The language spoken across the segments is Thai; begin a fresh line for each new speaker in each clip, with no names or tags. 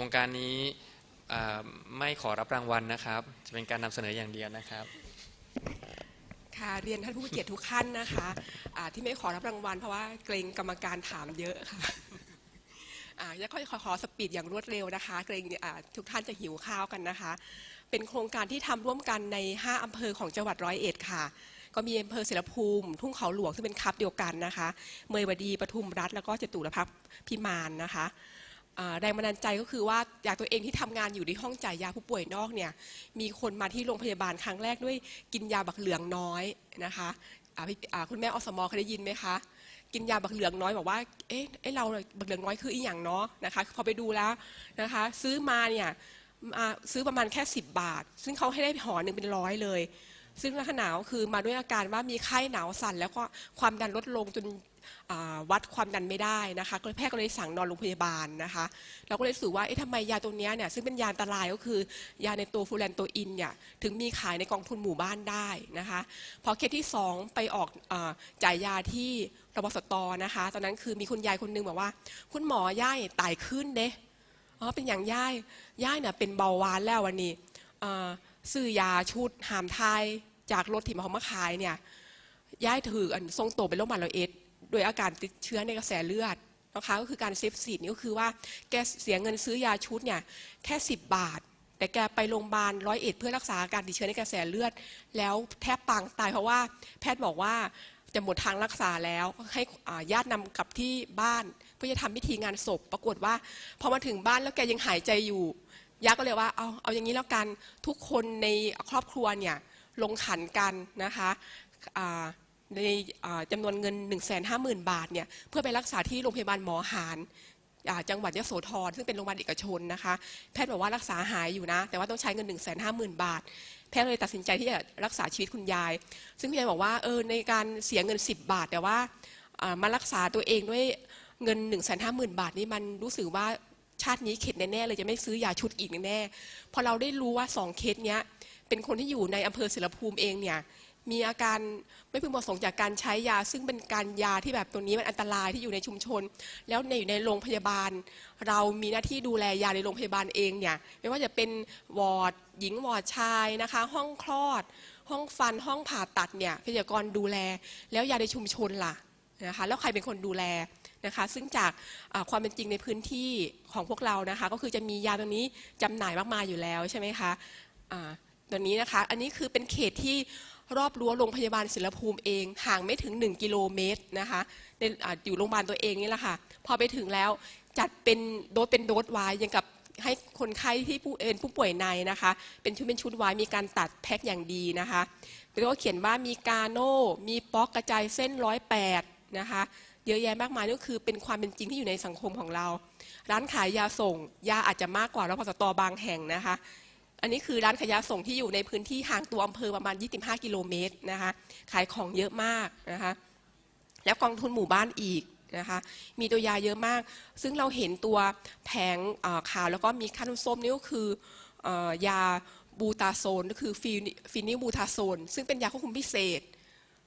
ครงการนี้ไม่ขอรับรางวัลนะครับ จะเป็นการนำเสนออย่างเดียวนะครับ
ค่ะเรียนท่านผู้เกียรติทุกท่านนะคะอ่าที่ไม่ขอรับรางวัลเพราะว่าเกรงกรรมการถามเยอะค่ะอ่าแล้วก็ขอขอสปีดอย่างรวดเร็วนะคะ เกรงทุกท่านจะหิวข้าวกันนะคะ เป็นโครงการที่ทำร่วมกันใน 5อำเภอของจังหวัดร้อยเอ็ดค่ะ ก็มีอำเภอเสรภูมิ ทุ่งเขาหลวงซึ่งเป็นคับเดียวกันนะคะ เมยวดีปทุมรัฐแล้วก็จตุรพักษ์พิมานนะคะ แรงบันดาลใจก็คือว่าอยากตัวเองที่ทำงานอยู่ในห้องจ่ายยาผู้ป่วยนอกเนี่ยมีคนมาที่โรงพยาบาลครั้งแรกด้วยกินยาบักเหลืองน้อยนะคะคุณแม่อสมเคยได้ยินไหมคะกินยาบักเหลืองน้อยบอกว่าเอ๊ะเอ๊ะเราบักเหลืองน้อยคืออีหยังเนาะนะคะพอไปดูแล้วนะคะซื้อมาเนี่ยซื้อประมาณแค่ 10 บาท ซึ่งเขาให้ได้ห่อหนึ่งเป็นร้อยเลย ซึ่งลักษณะก็คือมาด้วยอาการว่ามีไข้หนาวสั่นแล้วก็ความดันลดลงจน วัดความดันไม่ได้นะคะก็เลยแพทย์ก็เลยสั่งนอนโรงพยาบาลนะคะเราก็เลยรู้สึกว่าเอ๊ะทำไมยาตัวนี้เนี่ยซึ่งเป็นยาอันตรายก็คือยาในตัวฟูแลนโตอินเนี่ยถึงมีขายในกองทุนหมู่บ้านได้นะคะพอเคสที่ 2 ไปออกอจ่ายยาที่รบสตนะคะ ตอนนั้นคือมีคุณยายคนนึงบอกว่า คุณหมอย่ายไตขึ้นเด้อ๋อเป็นอย่างย่ายย่ายเนี่ยเป็นเบาหวานแล้ววันนี้ซื้อยาชุดหามไทยจากรถที่มาเขามาขายเนี่ยย่ายถืออันทรงโตวเป็นโรคมาลาเอส โดยอาการติดเชื้อในกระแสเลือดนะคะก็คือการเซฟซีดนี่ก็คือว่าแกเสียเงินซื้อยาชุดเนี่ยแค่ 10 บาท แต่แกไปโรงพยาบาลร้อยเอ็ดเพื่อรักษาอาการติดเชื้อในกระแสเลือด แล้วแทบปางตายเพราะว่าแพทย์บอกว่าจะหมดทางรักษาแล้วให้ญาตินำกลับที่บ้านเพื่อจะทำพิธีงานศพ ปรากฏว่าพอมาถึงบ้านแล้วแกยังหายใจอยู่ยาก็เลยว่าเอาเอาอย่างนี้แล้วกันทุกคนในครอบครัวเนี่ยลงขันกันนะคะ ในจำนวนเงิน 1 5 0 0 0 0 บาทเนี่ยเพื่อไปรักษาที่โรงพยาบาลหมอหารอ่าจังหวัดยโสธรซึ่งเป็นโรงพยาบาลเอกชนนะคะ แพทย์บอกว่ารักษาหายอยู่นะ แต่ว่าต้องใช้เงิน 1 5 0 0 0 0 บาท แพทย์เลยตัดสินใจที่จะรักษาชีวิตคุณยาย ซึ่งคุณยายบอกว่าเออในการเสียเงิน 10 บาท แต่ว่ามารักษาตัวเองด้วยเงิน 1 5 0 0 0 0 บาทนี่มันรู้สึกว่าชาตินี้เข็ดแน่ๆเลยจะไม่ซื้อยาชุดอีกแน่พอเราได้รู้ว่าสองเคสเนี้ยเป็นคนที่อยู่ในอำเภอเสรภูมิเองเนี่ย มีอาการไม่พึงประสงค์จากการใช้ยา ซึ่งเป็นการยาที่แบบตัวนี้มันอันตรายที่อยู่ในชุมชน แล้วในอยู่ในโรงพยาบาล เรามีหน้าที่ดูแลยาในโรงพยาบาลเองเนี่ยไม่ว่าจะเป็นวอร์ดหญิงวอร์ดชายนะคะ ห้องคลอด ห้องฟันห้องผ่าตัดเนี่ยพยากรดูแล แล้วยาในชุมชนล่ะนะคะแล้วใครเป็นคนดูแลนะคะซึ่งจากความเป็นจริงในพื้นที่ของพวกเรานะคะ ก็คือจะมียาตัวนี้จำหน่ายมากมายอยู่แล้วใช่ไหมคะตัวนี้นะคะ อันนี้คือเป็นเขตที่ รอบรั้วโรงพยาบาลศิลภูมิเอง ห่างไม่ถึง 1 กิโลเมตรนะคะในออยู่โรงพยาบาลตัวเองนี่แหละค่ะ พอไปถึงแล้วจัดเป็นโดสเป็นโดสไว้ยังกับให้คนไข้ที่ผู้เป็นผู้ป่วยในนะคะ เป็นชุดเป็นชุดไว้มีการตัดแพ็คอย่างดีนะคะแล้วก็เขียนว่ามีกาโน่มีป๊อกกระจายเส้นร้อยแปดนะคะเยอะแยะมากมายนี่ก็คือเป็นความเป็นจริงที่อยู่ในสังคมของเรา ร้านขายยาส่ง ยาอาจจะมากกว่ารพสตบางแห่งนะคะ อันนี้คือร้านขายยาส่งที่อยู่ในพื้นที่ห่างตัวอำเภอประมาณ 25 กิโลเมตรนะคะขายของเยอะมากนะคะแล้วกองทุนหมู่บ้านอีกนะคะมีตัวยาเยอะมาก ซึ่งเราเห็นตัวแผงเอ่อขาวแล้วก็มีขั้นส้มนี่ก็คืออยาบูตาโซนก็คือฟีนฟินิบูตาโซน ซึ่งเป็นยาควบคุมพิเศษ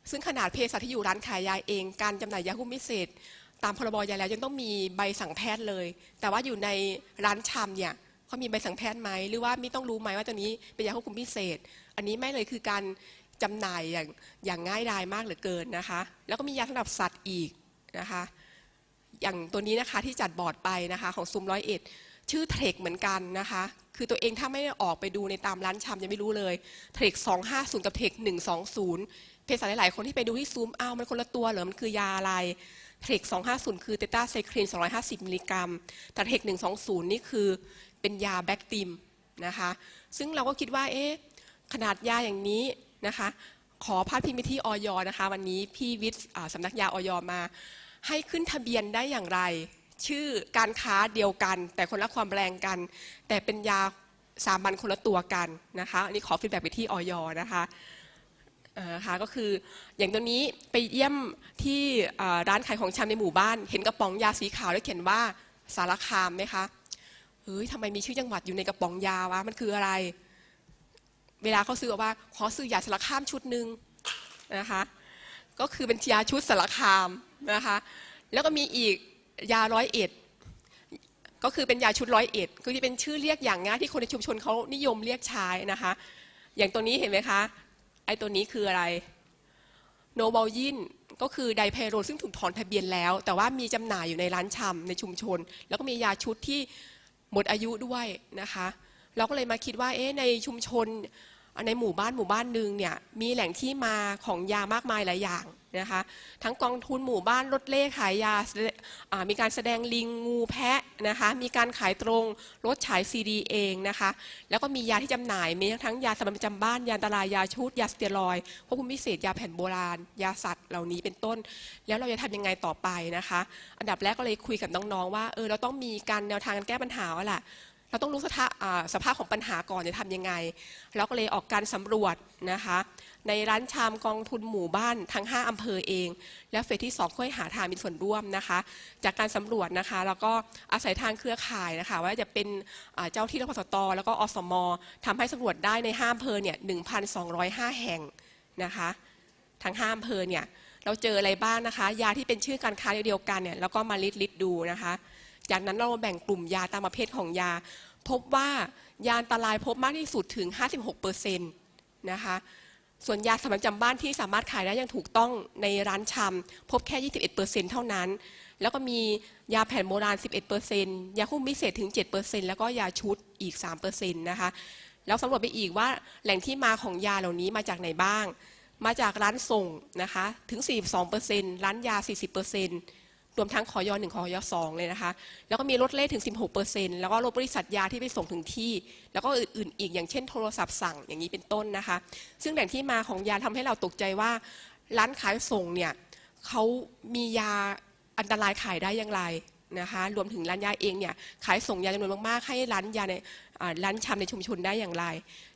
ซึ่งขนาดเภสัชที่อยู่ร้านขายยาเองการจำหน่ายยาควบคุมพิเศษ ตามพรบยาแล้วยังต้องมีใบสั่งแพทย์เลย แต่ว่าอยู่ในร้านชำเนี่ย เขามีใบสั่งแพทย์ไหมหรือว่ามีต้องรู้ไหมว่าตัวนี้เป็นยาควบคุมพิเศษ อันนี้ไม่เลยคือการจำหน่ายอย่างอย่างง่ายดายมากเหลือเกินนะคะ แล้วก็มียาสำหรับสัตว์อีกนะคะ อย่างตัวนี้นะคะที่จัดบอร์ดไปนะคะของซูมร้อยเอ็ดชื่อเทรคเหมือนกันนะคะ คือตัวเองถ้าไม่ได้ออกไปดูในตามร้านชำยังไม่รู้เลยเทรค250 กับเทรค120 เภสัชหลาย ๆ คนที่ไปดูที่ซูมอ้าวมันคนละตัวเหรอ มันคือยาอะไรเทรค250 คือเตต้าไซคลิน250 มิลลิกรัมแต่เทรค120 นี่คือ เป็นยาแบคติมนะคะซึ่งเราก็คิดว่าเอ๊ะขนาดยาอย่างนี้นะคะขอพาดพิงไปที่ออยนะคะวันนี้พี่วิทย์สำนักยาออยมา ให้ขึ้นทะเบียนได้อย่างไร ชื่อการค้าเดียวกัน แต่คนละความแรงกัน แต่เป็นยาสามัญคนละตัวกันนะคะอันนี้ขอฟีดแบ็กไปที่ออยนะคะค่ะก็คืออย่างตัวนี้ไปเยี่ยมที่ร้านขายของชำในหมู่บ้าน เห็นกระป๋องยาสีขาวแล้วเขียนว่าสารคามไหมคะ เฮ้ยทำไมมีชื่อจังหวัดอยู่ในกระป๋องยาวะ มันคืออะไร เวลาเขาซื้อว่าขอซื้อยาสารคามชุดหนึ่งนะคะ ก็คือเป็นยาชุดสารคามนะคะ แล้วก็มีอีกยาร้อยเอ็ดก็คือเป็นยาชุดร้อยเอ็ดคือที่เป็นชื่อเรียกอย่างง่ายที่คนในชุมชนเขานิยมเรียกใช้นะคะ อย่างตัวนี้เห็นไหมคะ ไอ้ตัวนี้คืออะไร โนบอลยินก็คือไดเพโรซึ่งถูกถอนทะเบียนแล้ว แต่ว่ามีจำหน่ายอยู่ในร้านชำในชุมชน แล้วก็มียาชุดที่ หมดอายุด้วยนะคะ เราก็เลยมาคิดว่าเอ๊ะในชุมชน ในหมู่บ้านหมู่บ้านหนึ่งเนี่ยมีแหล่งที่มาของยามากมายหลายอย่างนะคะทั้งกองทุนหมู่บ้านรถเล่ขายยามีการแสดงลิงงูแพะนะคะมีการขายตรงรถฉายซีดีเองนะคะแล้วก็มียาที่จำหน่าย มีทั้งยาสามัญประจำบ้านยาตรายยาชุดยาสเตียรอยควบคุมพิเศษยาแผ่นโบราณ ยาสัตว์เหล่านี้เป็นต้น แล้วเราจะทำยังไงต่อไปนะคะ อันดับแรกก็เลยคุยกับน้องๆว่าเออเราต้องมีการแนวทางการแก้ปัญหาแล้วล่ะ เราต้องรู้สภาพอ่าสภาพของปัญหาก่อนจะทำยังไง เราก็เลยออกการสำรวจนะคะ ในร้านชามกองทุนหมู่บ้านทั้ง 5อำเภอเอง แล้วเฟสที่ 2 ค่อยหาทางมีส่วนร่วมนะคะ จากการสำรวจนะคะ แล้วก็อาศัยทางเครือข่ายนะคะ ว่าจะเป็นเจ้าที่รพสตแล้วก็อสมทำให้สำรวจได้ในห้าอำเภอเนี่ย1,205 แห่งนะคะ ทั้งห้าอำเภอเนี่ยเราเจออะไรบ้างนะคะ ยาที่เป็นชื่อการค้าเดียวกันเนี่ยแล้วก็มาลิดลิดดูนะคะ จากนั้นเราแบ่งกลุ่มยาตามประเภทของยา พบว่ายาอันตรายพบมากที่สุดถึง 56%นะคะ ส่วนยาสามัญประจำบ้านที่สามารถขายได้อย่างถูกต้องในร้านชำพบแค่ 21%เท่านั้น แล้วก็มียาแผ่นโบราณ 11%ยาคุ้มพิเศษถึง 7%แล้วก็ยาชุดอีก 3%นะคะ แล้วสำรวจไปอีกว่าแหล่งที่มาของยาเหล่านี้มาจากไหนบ้าง มาจากร้านส่งนะคะถึง 42%ร้านยา 40% รวมทั้งขอยอหนึ่งขอยอสองเลยนะคะ แล้วก็มีรถเล่ถึง 16%แล้วก็รถบริษัทยาที่ไปส่งถึงที่ แล้วก็อื่นๆ อีกอย่างเช่นโทรศัพท์สั่งอย่างนี้เป็นต้นนะคะ ซึ่งแหล่งที่มาของยาทำให้เราตกใจว่า ร้านขายส่งเนี่ยเขามียาอันตรายขายได้อย่างไรนะคะรวมถึงร้านยาเองเนี่ยขายส่งยาจำนวนมากๆ ให้ร้านยาในร้านชำในชุมชนได้อย่างไร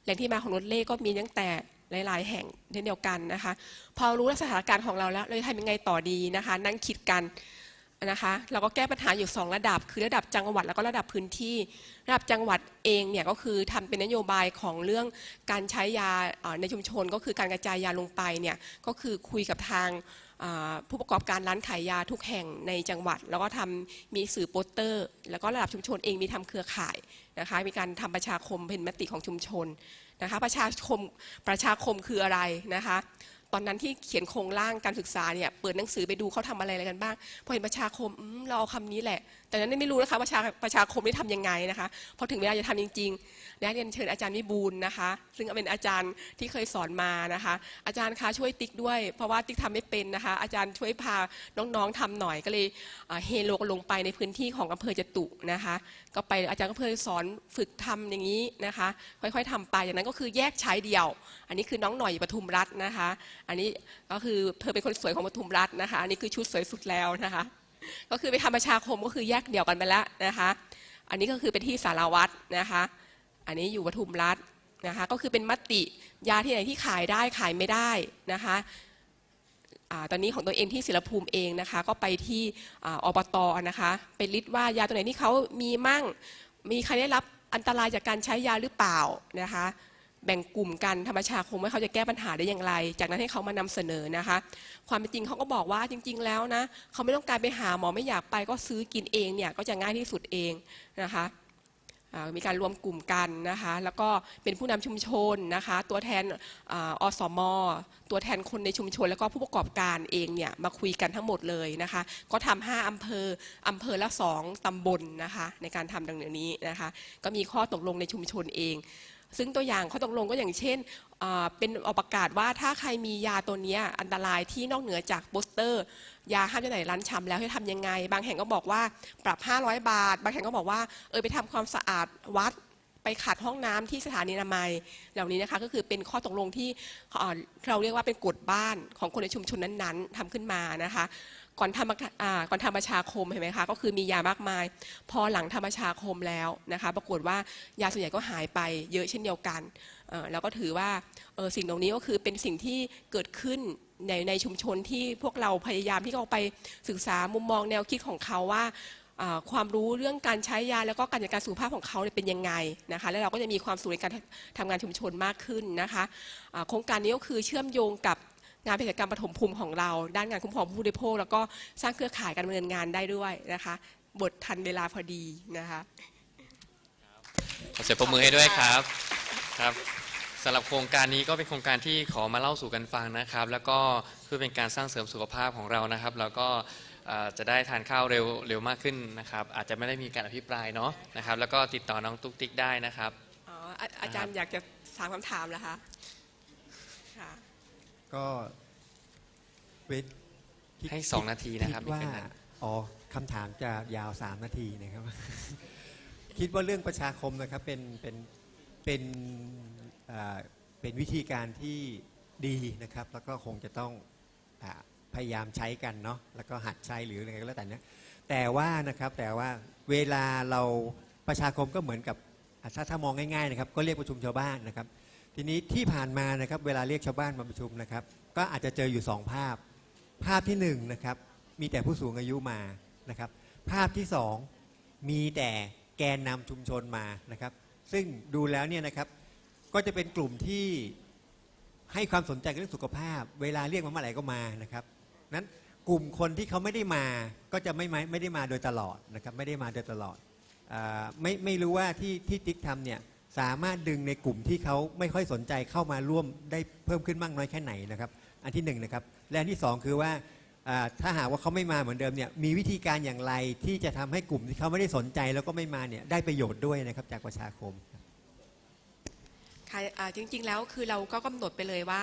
แหล่งที่มาของรถเล่ก็มีตั้งแต่หลาย ๆ แห่งเช่นเดียวกันนะคะ พอรู้สถานการณ์ของเราแล้วเราจะทำยังไงต่อดีนะคะ นั่งคิดกัน นะคะเราก็แก้ปัญหาอยู่ 2 ระดับ คือระดับจังหวัดแล้วก็ระดับพื้นที่ ระดับจังหวัดเองเนี่ยก็คือทำเป็นนโยบายของเรื่องการใช้ยาในชุมชน ก็คือการกระจายยาลงไปเนี่ยก็คือคุยกับทางผู้ประกอบการร้านขายยาทุกแห่งในจังหวัด แล้วก็ทำมีสื่อโปสเตอร์ แล้วก็ระดับชุมชนเองมีทำเครือข่ายนะคะมีการทำประชาคมเป็นมติของชุมชนนะคะประชาคมประชาคมคืออะไรนะคะ ตอนนั้นที่เขียนโครงร่างการศึกษาเนี่ยเปิดหนังสือไปดูเขาทำอะไรอะไรกันบ้าง พอเห็นประชาคมอืมเราเอาคำนี้แหละ แต่นั้นไม่รู้นะคะประชาประชาคมนี่ทำยังไงนะคะพอถึงเวลาจะทำจริงๆและเรียนเชิญอาจารย์วิบูลนะคะ ซึ่งเป็นอาจารย์ที่เคยสอนมานะคะ อาจารย์คะช่วยติ๊กด้วยเพราะว่าติ๊กทำไม่เป็นนะคะ อาจารย์ช่วยพาน้องๆทำหน่อยก็เลยอ่าเฮโลลงไปในพื้นที่ของอำเภอจตุนะคะ ก็ไปอาจารย์ก็เคยสอนฝึกทำอย่างนี้นะคะ ค่อยๆทำไปอย่างนั้นก็คือแยกใช้เดียว อันนี้คือน้องหน่อยปทุมรัตน์นะคะ อันนี้ก็คือเธอเป็นคนสวยของปทุมรัตน์นะคะ อันนี้คือชุดสวยสุดแล้วนะคะ ก็คือไปทำประชาคมก็คือแยกเดี่ยวกันไปแล้วนะคะ อันนี้ก็คือเป็นที่สารวัตรนะคะ อันนี้อยู่ปทุมรัฐนะคะ ก็คือเป็นมติยาที่ไหนที่ขายได้ขายไม่ได้นะคะตอนนี้ของตัวเองที่ศิลภูมิเองนะคะ ก็ไปที่ออบตนะคะไปลิสต์ว่ายาตัวไหนที่เขามีมั่ง มีใครได้รับอันตรายจากการใช้ยาหรือเปล่านะคะ แบ่งกลุ่มกันธรรมชาคมว่าเขาจะแก้ปัญหาได้อย่างไร จากนั้นให้เขามานำเสนอนะคะ ความเป็นจริงเขาก็บอกว่าจริง ๆ แล้วนะเขาไม่ต้องการไปหาหมอไม่อยากไปก็ซื้อกินเองเนี่ยก็จะง่ายที่สุดเองนะคะมีการรวมกลุ่มกันนะคะ แล้วก็เป็นผู้นำชุมชนนะคะ ตัวแทนออสม ตัวแทนคนในชุมชน แล้วก็ผู้ประกอบการเองเนี่ยมาคุยกันทั้งหมดเลยนะคะ ก็ทำห้าอำเภออำเภอละสองตำบลนะคะ ในการทำดังนี้นะคะ ก็มีข้อตกลงในชุมชนเอง ซึ่งตัวอย่างข้อตกลงก็อย่างเช่นเป็นออกประกาศว่าถ้าใครมียาตัวนี้อันตรายที่นอกเหนือจากโปสเตอร์ ยาห้ามจำหน่ายร้านชำแล้วให้ทำยังไง บางแห่งก็บอกว่าปรับ 500 บาท บางแห่งก็บอกว่าเออไปทำความสะอาดวัดไปขัดห้องน้ำที่สถานีนามัยเหล่านี้นะคะก็คือเป็นข้อตกลงที่เอ่อเราเรียกว่าเป็นกฎบ้านของคนในชุมชนนั้นๆทำขึ้นมานะคะ ก่อนทำก่อนทำประชาคมเห็นไหมคะก็คือมียามากมาย พอหลังทำประชาคมแล้วนะคะปรากฏว่ายาส่วนใหญ่ก็หายไปเยอะเช่นเดียวกันเอ่อแล้วก็ถือว่าสิ่งเหล่านี้ก็คือเป็นสิ่งที่เกิดขึ้นในในชุมชนที่พวกเราพยายามที่เราไปศึกษามุมมองแนวคิดของเขาว่าความรู้เรื่องการใช้ยาแล้วก็การจัดการสุขภาพของเขาเป็นยังไงนะคะแล้วเราก็จะมีความสุขในการทำงานชุมชนมากขึ้นนะคะโครงการนี้ก็คือเชื่อมโยงกับ งานเภสัชกรรมปฐมภูมิของเรา ด้านงานคุ้มครองผู้บริโภค แล้วก็สร้างเครือข่ายการดำเนินงานได้ด้วยนะคะ บททันเวลาพอดีนะคะ
ขอเสียงปรบมือให้ด้วยครับครับสำหรับโครงการนี้ก็เป็นโครงการที่ขอมาเล่าสู่กันฟังนะครับ แล้วก็เพื่อเป็นการสร้างเสริมสุขภาพของเรานะครับ แล้วก็เอ่อจะได้ทานข้าวเร็วเร็วมากขึ้นนะครับ อาจจะไม่ได้มีการอภิปรายเนาะนะครับ แล้วก็ติดต่อน้องตุ๊กติ๊กได้นะครับ
อ๋ออาอาจารย์อยากจะถามคำถามเหรอคะค่ะ
ก็เวทคิด
ให้สองนาทีนะครับ
คิดว่า
ไม่เกินนั้น
อ๋อคำถามจะยาวสามนาทีนะครับ คิดว่าเรื่องประชาคมนะครับเป็นเป็นเป็นอ่าเป็นวิธีการที่ดีนะครับ แล้วก็คงจะต้องอาพยายามใช้กันเนาะแล้วก็หัดใช้หรืออะไรก็แล้วแต่เนี้ยแต่ว่านะครับแต่ว่าเวลาเราประชาคมก็เหมือนกับอะถ้าถ้ามองง่ายๆนะครับ ก็เรียกประชุมชาวบ้านนะครับ ทีนี้ที่ผ่านมานะครับเวลาเรียกชาวบ้านมาประชุมนะครับ ก็อาจจะเจออยู่สองภาพ ภาพที่หนึ่งนะครับมีแต่ผู้สูงอายุมานะครับ ภาพที่สองมีแต่แกนนำชุมชนมานะครับ ซึ่งดูแล้วเนี่ยนะครับก็จะเป็นกลุ่มที่ให้ความสนใจเรื่องสุขภาพ เวลาเรียกมาเมื่อไหร่ก็มานะครับนั้นกลุ่มคนที่เขาไม่ได้มาก็จะไม่มาไม่ได้มาโดยตลอดนะครับไม่ได้มาโดยตลอดอไม่ไม่รู้ว่าที่ที่ติ๊กทำเนี่ย สามารถดึงในกลุ่มที่เขาไม่ค่อยสนใจเข้ามาร่วมได้เพิ่มขึ้นมากน้อยแค่ไหนนะครับ อันที่หนึ่งนะครับและอันที่สองคือว่าถ้าหากว่าเขาไม่มาเหมือนเดิมเนี่ยมีวิธีการอย่างไรที่จะทำให้กลุ่มที่เขาไม่ได้สนใจแล้วก็ไม่มาเนี่ยได้ประโยชน์ด้วยนะครับจากประชาคม
ค่ะจริงๆแล้วคือเราก็กำหนดไปเลยว่า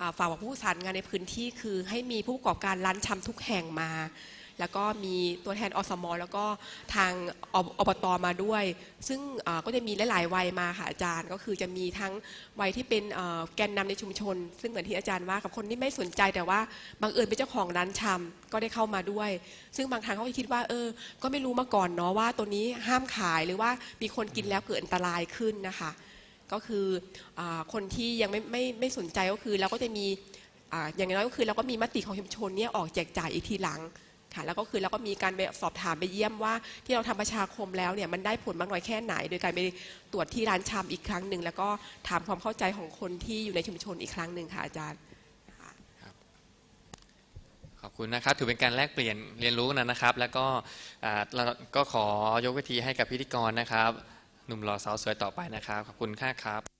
อ่าฝ่ายผู้สานงานในพื้นที่คือให้มีผู้ประกอบการร้านชำทุกแห่งมา แล้วก็มีตัวแทนอสม แล้วก็ทางอบตมาด้วย ซึ่งก็จะมีหลายๆวัยมาค่ะอาจารย์ ก็คือจะมีทั้งวัยที่เป็นแกนนำในชุมชน ซึ่งเหมือนที่อาจารย์ว่ากับคนที่ไม่สนใจแต่ว่าบังเอิญเป็นเจ้าของร้านชำก็ได้เข้ามาด้วย ซึ่งบางครั้งเขาคิดว่าเออ ก็ไม่รู้มาก่อนเนาะว่าตัวนี้ห้ามขายหรือว่ามีคนกินแล้วเกิดอันตรายขึ้นนะคะ ก็คืออคนที่ยังไม่ไม่ไม่สนใจก็คือเราก็จะมีอาอย่างน้อยก็คือเราก็มีมติของชุมชนเนี่ยออกแจกจ่ายอีกทีหลัง ค่ะแล้วก็คือเราก็มีการไปสอบถามไปเยี่ยมว่า ที่เราทำประชาคมแล้วเนี่ยมันได้ผลมากน้อยแค่ไหน โดยการไปตรวจที่ร้านชำอีกครั้งหนึ่งแล้วก็ถามความเข้าใจของคนที่อยู่ในชุมชนอีกครั้งหนึ่งค่ะอาจารย์
ขอบคุณนะครับถือเป็นการแลกเปลี่ยนเรียนรู้กันะครับ แล้วก็เราก็ขอยกเวทีให้กับพิธีกรนะครับ หนุ่มหล่อสาวสวยต่อไปนะครับ ขอบคุณค่าครับ